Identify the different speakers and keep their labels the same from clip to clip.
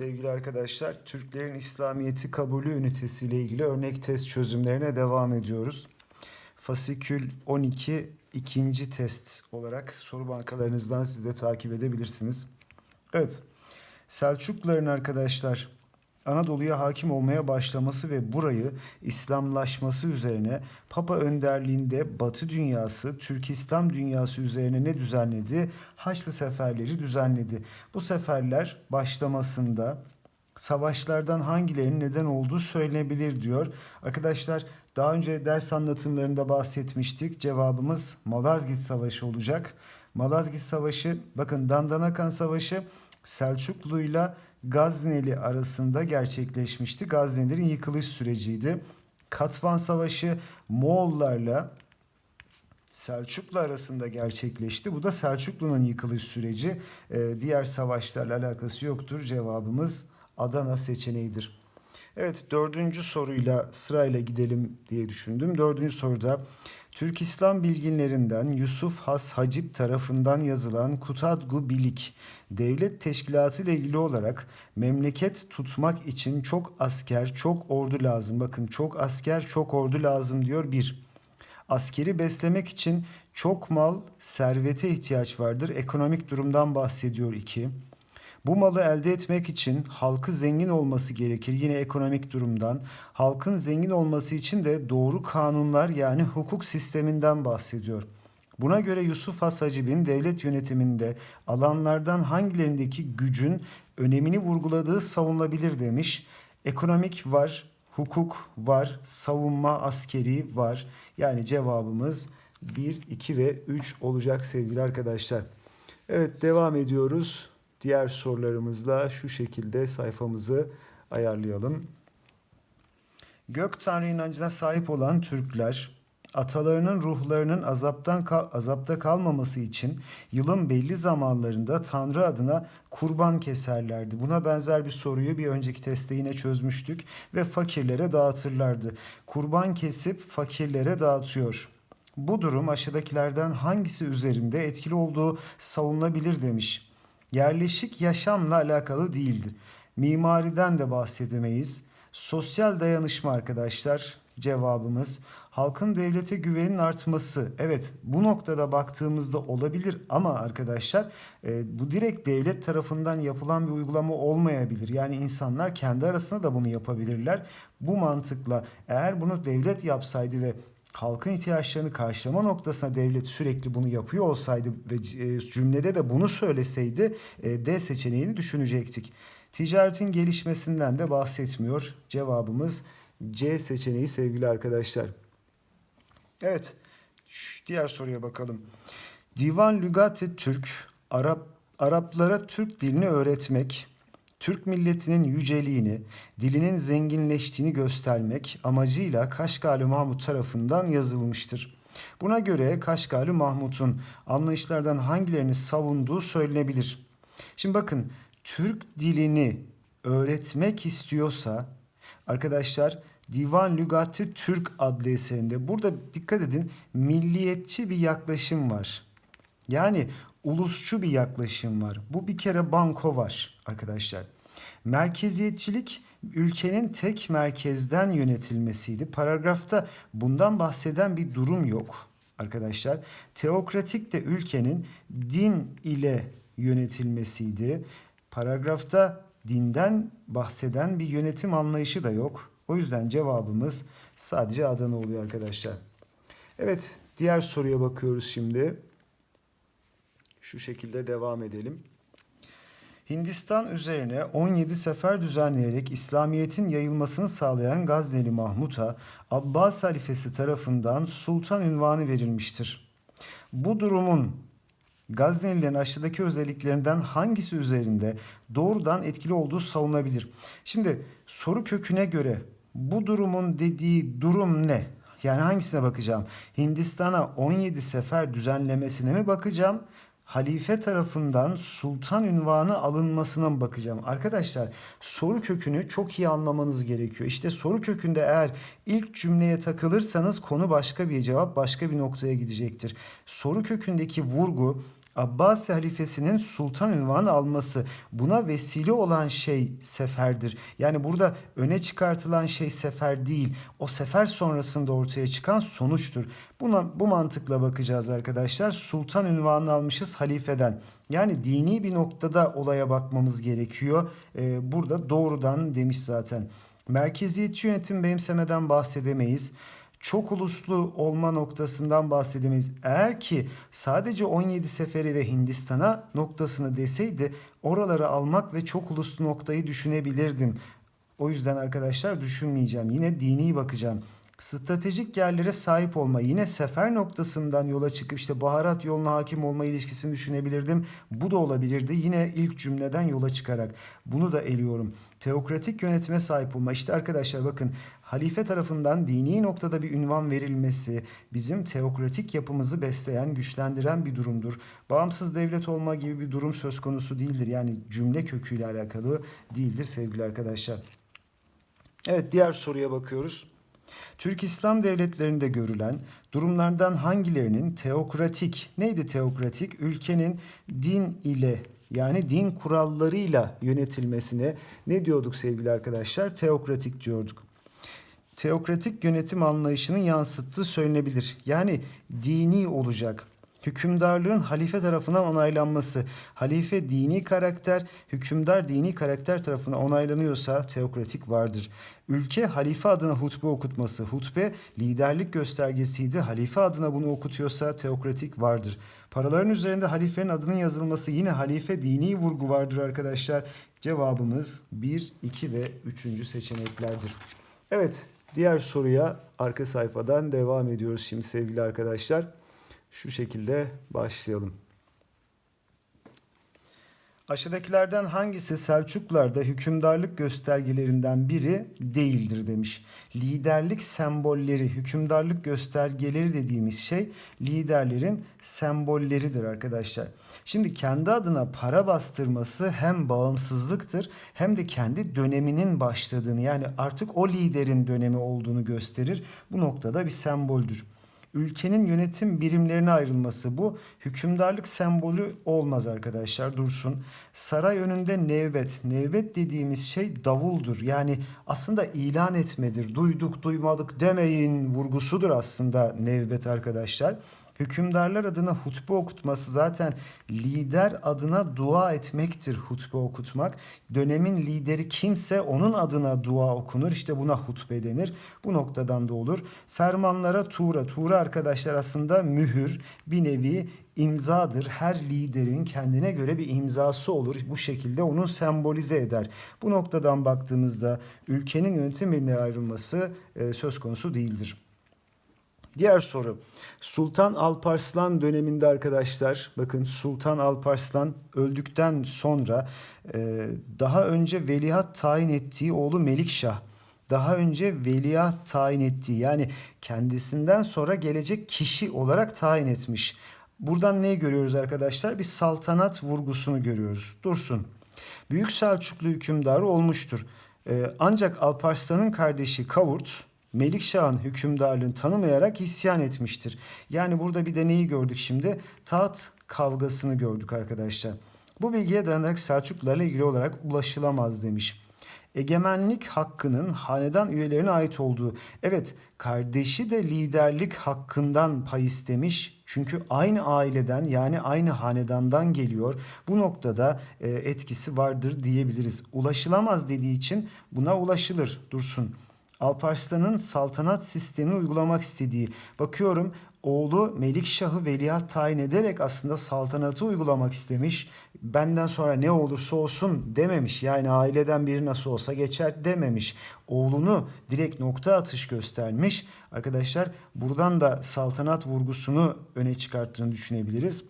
Speaker 1: Sevgili arkadaşlar, Türklerin İslamiyeti kabulü ünitesi ile ilgili örnek test çözümlerine devam ediyoruz. Fasikül 12 ikinci test olarak soru bankalarınızdan siz de takip edebilirsiniz. Evet, Selçukluların arkadaşlar Anadolu'ya hakim olmaya başlaması ve burayı İslamlaşması üzerine Papa önderliğinde Batı dünyası, Türk İslam dünyası üzerine ne düzenledi? Haçlı seferleri düzenledi. Bu seferler başlamasında savaşlardan hangilerinin neden olduğu söylenebilir diyor. Arkadaşlar daha önce ders anlatımlarında bahsetmiştik. Cevabımız Malazgirt Savaşı olacak. Malazgirt Savaşı bakın Dandanakan Savaşı Selçuklu'yla Gazneli arasında gerçekleşmişti. Gaznelilerin yıkılış süreciydi. Katvan Savaşı Moğollarla Selçuklu arasında gerçekleşti. Bu da Selçuklu'nun yıkılış süreci. Ee, diğer savaşlarla alakası yoktur. Cevabımız Adana seçeneğidir. Evet dördüncü soruyla sırayla gidelim diye düşündüm. Dördüncü soruda Türk İslam bilginlerinden Yusuf Has Hacip tarafından yazılan Kutadgu Bilik devlet teşkilatı ile ilgili olarak memleket tutmak için çok asker, çok ordu lazım. Bakın çok asker, çok ordu lazım diyor bir. Askeri beslemek için çok mal, servete ihtiyaç vardır. Ekonomik durumdan bahsediyor iki. Bu malı elde etmek için halkı zengin olması gerekir. Yine ekonomik durumdan. Halkın zengin olması için de doğru kanunlar yani hukuk sisteminden bahsediyor. Buna göre Yusuf Has Hacib'in devlet yönetiminde alanlardan hangilerindeki gücün önemini vurguladığı savunulabilir demiş. Ekonomik var, hukuk var, savunma askeri var. Yani cevabımız 1, 2 ve 3 olacak sevgili arkadaşlar. Evet devam ediyoruz. Diğer sorularımızla şu şekilde sayfamızı ayarlayalım. Gök Tanrı inancına sahip olan Türkler atalarının ruhlarının azaptan azapta kalmaması için yılın belli zamanlarında Tanrı adına kurban keserlerdi. Buna benzer bir soruyu bir önceki testte yine çözmüştük ve fakirlere dağıtırlardı. Kurban kesip fakirlere dağıtıyor. Bu durum aşağıdakilerden hangisi üzerinde etkili olduğu savunulabilir demiş. Yerleşik yaşamla alakalı değildir. Mimariden de bahsedemeyiz. Sosyal dayanışma arkadaşlar cevabımız. Halkın devlete güvenin artması. Evet bu noktada baktığımızda olabilir ama arkadaşlar e, bu direkt devlet tarafından yapılan bir uygulama olmayabilir. Yani insanlar kendi arasında da bunu yapabilirler. Bu mantıkla eğer bunu devlet yapsaydı ve halkın ihtiyaçlarını karşılama noktasına devlet sürekli bunu yapıyor olsaydı ve e, cümlede de bunu söyleseydi e, D seçeneğini düşünecektik. Ticaretin gelişmesinden de bahsetmiyor. Cevabımız C seçeneği sevgili arkadaşlar. Evet, şu diğer soruya bakalım. Divan Lügati Türk, Arap Araplara Türk dilini öğretmek, Türk milletinin yüceliğini, dilinin zenginleştiğini göstermek amacıyla Kaşgarlı Mahmut tarafından yazılmıştır. Buna göre Kaşgarlı Mahmut'un anlayışlardan hangilerini savunduğu söylenebilir. Şimdi bakın Türk dilini öğretmek istiyorsa arkadaşlar Divan Lügatı Türk adlı eserinde burada dikkat edin milliyetçi bir yaklaşım var. Yani ulusçu bir yaklaşım var. Bu bir kere banko var arkadaşlar. Merkeziyetçilik ülkenin tek merkezden yönetilmesiydi. Paragrafta bundan bahseden bir durum yok arkadaşlar. Teokratik de ülkenin din ile yönetilmesiydi. Paragrafta dinden bahseden bir yönetim anlayışı da yok. O yüzden cevabımız sadece Adana oluyor arkadaşlar. Evet, diğer soruya bakıyoruz şimdi. Şu şekilde devam edelim. Hindistan üzerine 17 sefer düzenleyerek İslamiyet'in yayılmasını sağlayan Gazneli Mahmut'a Abbas halifesi tarafından sultan ünvanı verilmiştir. Bu durumun Gaznelilerin aşağıdaki özelliklerinden hangisi üzerinde doğrudan etkili olduğu savunulabilir? Şimdi soru köküne göre bu durumun dediği durum ne? Yani hangisine bakacağım? Hindistan'a 17 sefer düzenlemesine mi bakacağım? Halife tarafından sultan ünvanı alınmasına bakacağım? Arkadaşlar soru kökünü çok iyi anlamanız gerekiyor. İşte soru kökünde eğer ilk cümleye takılırsanız konu başka bir cevap başka bir noktaya gidecektir. Soru kökündeki vurgu Abbasi halifesinin sultan ünvanı alması buna vesile olan şey seferdir. Yani burada öne çıkartılan şey sefer değil. O sefer sonrasında ortaya çıkan sonuçtur. Buna bu mantıkla bakacağız arkadaşlar. Sultan ünvanını almışız halifeden. Yani dini bir noktada olaya bakmamız gerekiyor. Ee, burada doğrudan demiş zaten. Merkeziyetçi yönetim benimsemeden bahsedemeyiz çok uluslu olma noktasından bahsedemeyiz. Eğer ki sadece 17 seferi ve Hindistan'a noktasını deseydi oraları almak ve çok uluslu noktayı düşünebilirdim. O yüzden arkadaşlar düşünmeyeceğim. Yine dini bakacağım. Stratejik yerlere sahip olma yine sefer noktasından yola çıkıp işte baharat yoluna hakim olma ilişkisini düşünebilirdim. Bu da olabilirdi yine ilk cümleden yola çıkarak. Bunu da eliyorum. Teokratik yönetime sahip olma. İşte arkadaşlar bakın halife tarafından dini noktada bir ünvan verilmesi bizim teokratik yapımızı besleyen, güçlendiren bir durumdur. Bağımsız devlet olma gibi bir durum söz konusu değildir. Yani cümle köküyle alakalı değildir sevgili arkadaşlar. Evet diğer soruya bakıyoruz. Türk İslam devletlerinde görülen durumlardan hangilerinin teokratik, neydi teokratik? Ülkenin din ile yani din kurallarıyla yönetilmesine ne diyorduk sevgili arkadaşlar? Teokratik diyorduk. Teokratik yönetim anlayışının yansıttığı söylenebilir. Yani dini olacak. Hükümdarlığın halife tarafından onaylanması. Halife dini karakter, hükümdar dini karakter tarafından onaylanıyorsa teokratik vardır. Ülke halife adına hutbe okutması. Hutbe liderlik göstergesiydi. Halife adına bunu okutuyorsa teokratik vardır. Paraların üzerinde halifenin adının yazılması yine halife dini vurgu vardır arkadaşlar. Cevabımız 1, 2 ve 3. seçeneklerdir. Evet, diğer soruya arka sayfadan devam ediyoruz şimdi sevgili arkadaşlar. Şu şekilde başlayalım. Aşağıdakilerden hangisi Selçuklularda hükümdarlık göstergelerinden biri değildir demiş. Liderlik sembolleri, hükümdarlık göstergeleri dediğimiz şey liderlerin sembolleridir arkadaşlar. Şimdi kendi adına para bastırması hem bağımsızlıktır hem de kendi döneminin başladığını yani artık o liderin dönemi olduğunu gösterir. Bu noktada bir semboldür ülkenin yönetim birimlerine ayrılması bu hükümdarlık sembolü olmaz arkadaşlar dursun. Saray önünde nevbet. Nevbet dediğimiz şey davuldur. Yani aslında ilan etmedir. Duyduk duymadık demeyin vurgusudur aslında nevbet arkadaşlar. Hükümdarlar adına hutbe okutması zaten lider adına dua etmektir hutbe okutmak. Dönemin lideri kimse onun adına dua okunur. İşte buna hutbe denir. Bu noktadan da olur. Fermanlara tuğra. Tuğra arkadaşlar aslında mühür bir nevi imzadır. Her liderin kendine göre bir imzası olur. Bu şekilde onu sembolize eder. Bu noktadan baktığımızda ülkenin yönetim bilimine ayrılması e, söz konusu değildir. Diğer soru. Sultan Alparslan döneminde arkadaşlar bakın Sultan Alparslan öldükten sonra e, daha önce veliaht tayin ettiği oğlu Melikşah daha önce veliaht tayin ettiği yani kendisinden sonra gelecek kişi olarak tayin etmiş. Buradan neyi görüyoruz arkadaşlar? Bir saltanat vurgusunu görüyoruz. Dursun. Büyük Selçuklu hükümdarı olmuştur. E, ancak Alparslan'ın kardeşi Kavurt Melikşah'ın hükümdarlığını tanımayarak isyan etmiştir. Yani burada bir de neyi gördük şimdi? Taht kavgasını gördük arkadaşlar. Bu bilgiye dayanarak Selçuklularla ilgili olarak ulaşılamaz demiş. Egemenlik hakkının hanedan üyelerine ait olduğu. Evet kardeşi de liderlik hakkından pay istemiş. Çünkü aynı aileden yani aynı hanedandan geliyor. Bu noktada e, etkisi vardır diyebiliriz. Ulaşılamaz dediği için buna ulaşılır dursun. Alparslan'ın saltanat sistemini uygulamak istediği. Bakıyorum oğlu Melikşah'ı veliaht tayin ederek aslında saltanatı uygulamak istemiş. Benden sonra ne olursa olsun dememiş. Yani aileden biri nasıl olsa geçer dememiş. Oğlunu direkt nokta atış göstermiş. Arkadaşlar buradan da saltanat vurgusunu öne çıkarttığını düşünebiliriz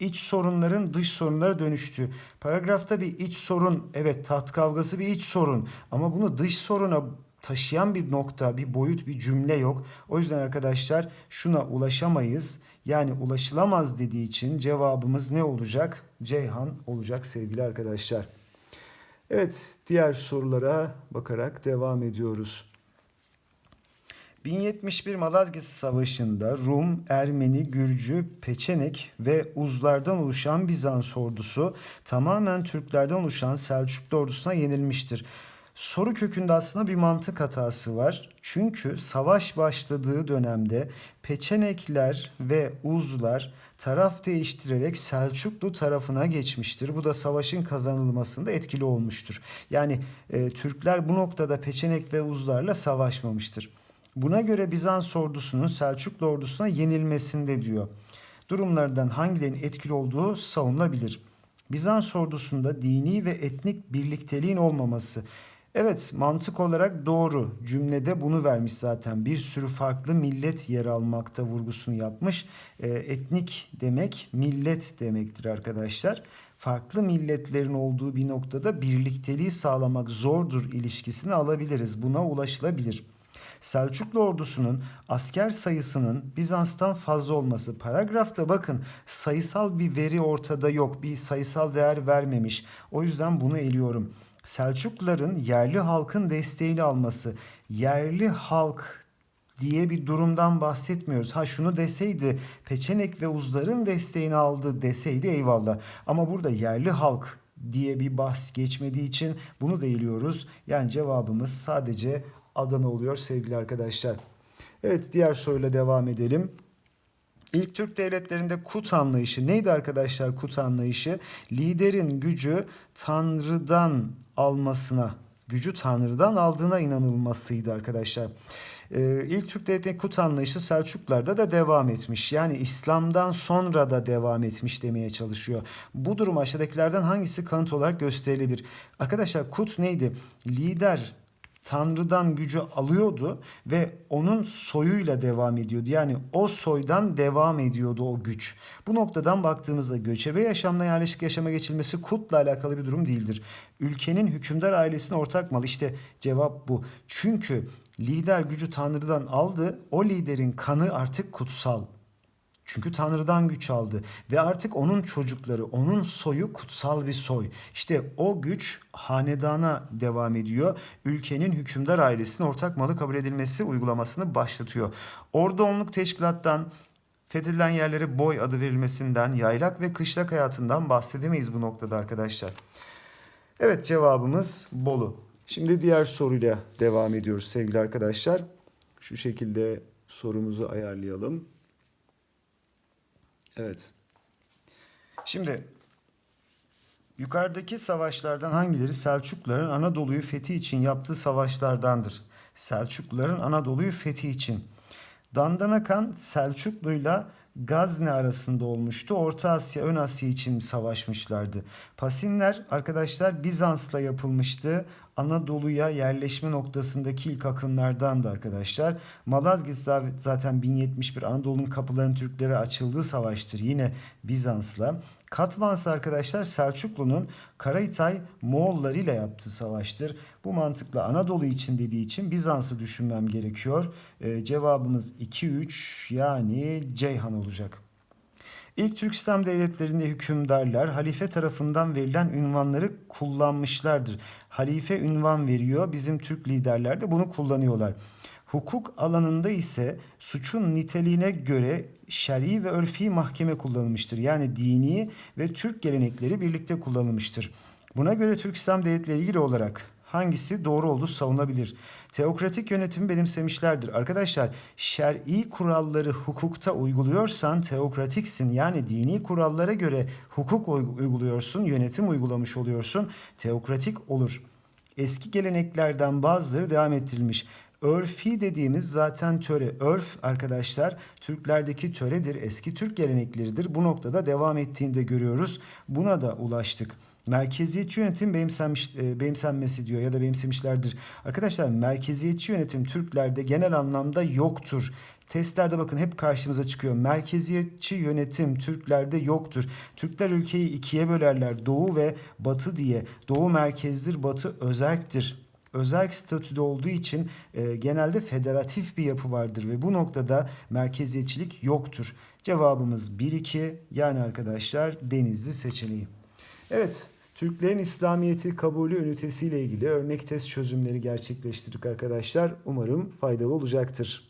Speaker 1: iç sorunların dış sorunlara dönüştüğü. Paragrafta bir iç sorun, evet taht kavgası bir iç sorun ama bunu dış soruna taşıyan bir nokta, bir boyut, bir cümle yok. O yüzden arkadaşlar şuna ulaşamayız. Yani ulaşılamaz dediği için cevabımız ne olacak? Ceyhan olacak sevgili arkadaşlar. Evet, diğer sorulara bakarak devam ediyoruz. 1071 Malazgirt Savaşı'nda Rum, Ermeni, Gürcü, Peçenek ve Uzlardan oluşan Bizans ordusu tamamen Türklerden oluşan Selçuklu ordusuna yenilmiştir. Soru kökünde aslında bir mantık hatası var. Çünkü savaş başladığı dönemde Peçenekler ve Uzlar taraf değiştirerek Selçuklu tarafına geçmiştir. Bu da savaşın kazanılmasında etkili olmuştur. Yani e, Türkler bu noktada Peçenek ve Uzlarla savaşmamıştır. Buna göre Bizans ordusunun Selçuklu ordusuna yenilmesinde diyor. Durumlardan hangilerinin etkili olduğu savunulabilir. Bizans ordusunda dini ve etnik birlikteliğin olmaması. Evet mantık olarak doğru. Cümlede bunu vermiş zaten. Bir sürü farklı millet yer almakta vurgusunu yapmış. E, etnik demek millet demektir arkadaşlar. Farklı milletlerin olduğu bir noktada birlikteliği sağlamak zordur ilişkisini alabiliriz. Buna ulaşılabilir. Selçuklu ordusunun asker sayısının Bizans'tan fazla olması. Paragrafta bakın sayısal bir veri ortada yok. Bir sayısal değer vermemiş. O yüzden bunu eliyorum. Selçukluların yerli halkın desteğini alması. Yerli halk diye bir durumdan bahsetmiyoruz. Ha şunu deseydi Peçenek ve Uzların desteğini aldı deseydi eyvallah. Ama burada yerli halk diye bir bahs geçmediği için bunu değiliyoruz. Yani cevabımız sadece Adana oluyor sevgili arkadaşlar. Evet diğer soruyla devam edelim. İlk Türk devletlerinde kut anlayışı neydi arkadaşlar kut anlayışı? Liderin gücü Tanrı'dan almasına, gücü Tanrı'dan aldığına inanılmasıydı arkadaşlar. Ee, ilk Türk devletlerinin kut anlayışı Selçuklularda da devam etmiş. Yani İslam'dan sonra da devam etmiş demeye çalışıyor. Bu durum aşağıdakilerden hangisi kanıt olarak gösterilebilir? Arkadaşlar kut neydi? Lider Tanrı'dan gücü alıyordu ve onun soyuyla devam ediyordu. Yani o soydan devam ediyordu o güç. Bu noktadan baktığımızda göçebe yaşamla yerleşik yaşama geçilmesi kutla alakalı bir durum değildir. Ülkenin hükümdar ailesine ortak mal. İşte cevap bu. Çünkü lider gücü Tanrı'dan aldı. O liderin kanı artık kutsal. Çünkü Tanrı'dan güç aldı ve artık onun çocukları, onun soyu kutsal bir soy. İşte o güç hanedana devam ediyor. Ülkenin hükümdar ailesinin ortak malı kabul edilmesi uygulamasını başlatıyor. Ordu onluk teşkilattan fethedilen yerlere boy adı verilmesinden, yaylak ve kışlak hayatından bahsedemeyiz bu noktada arkadaşlar. Evet cevabımız Bolu. Şimdi diğer soruyla devam ediyoruz sevgili arkadaşlar. Şu şekilde sorumuzu ayarlayalım. Evet. Şimdi yukarıdaki savaşlardan hangileri Selçukluların Anadolu'yu fethi için yaptığı savaşlardandır? Selçukluların Anadolu'yu fethi için. Dandanakan Selçuklu'yla Gazne arasında olmuştu. Orta Asya, Ön Asya için savaşmışlardı. Pasinler arkadaşlar Bizans'la yapılmıştı. Anadolu'ya yerleşme noktasındaki ilk akımlardan da arkadaşlar. Malazgirt zaten 1071 Anadolu'nun kapılarının Türklere açıldığı savaştır. Yine Bizans'la. Katvans arkadaşlar Selçuklu'nun Karayitay Moğolları ile yaptığı savaştır. Bu mantıkla Anadolu için dediği için Bizans'ı düşünmem gerekiyor. Ee, cevabımız 2-3 yani Ceyhan olacak. İlk Türk İslam devletlerinde hükümdarlar halife tarafından verilen ünvanları kullanmışlardır. Halife ünvan veriyor. Bizim Türk liderler de bunu kullanıyorlar. Hukuk alanında ise suçun niteliğine göre şer'i ve örfi mahkeme kullanılmıştır. Yani dini ve Türk gelenekleri birlikte kullanılmıştır. Buna göre Türk İslam devletleri ilgili olarak hangisi doğru olduğu savunabilir? Teokratik yönetimi benimsemişlerdir. Arkadaşlar şer'i kuralları hukukta uyguluyorsan teokratiksin. Yani dini kurallara göre hukuk uyguluyorsun, yönetim uygulamış oluyorsun. Teokratik olur. Eski geleneklerden bazıları devam ettirilmiş. Örfi dediğimiz zaten töre. Örf arkadaşlar Türklerdeki töredir. Eski Türk gelenekleridir. Bu noktada devam ettiğinde görüyoruz. Buna da ulaştık. Merkeziyetçi yönetim benimsenmiş, e, benimsenmesi diyor ya da benimsemişlerdir. Arkadaşlar merkeziyetçi yönetim Türklerde genel anlamda yoktur. Testlerde bakın hep karşımıza çıkıyor. Merkeziyetçi yönetim Türklerde yoktur. Türkler ülkeyi ikiye bölerler. Doğu ve batı diye. Doğu merkezdir, batı özerktir özerk statüde olduğu için e, genelde federatif bir yapı vardır ve bu noktada merkeziyetçilik yoktur. Cevabımız 1-2 yani arkadaşlar Denizli seçeneği. Evet Türklerin İslamiyet'i kabulü ünitesiyle ilgili örnek test çözümleri gerçekleştirdik arkadaşlar. Umarım faydalı olacaktır.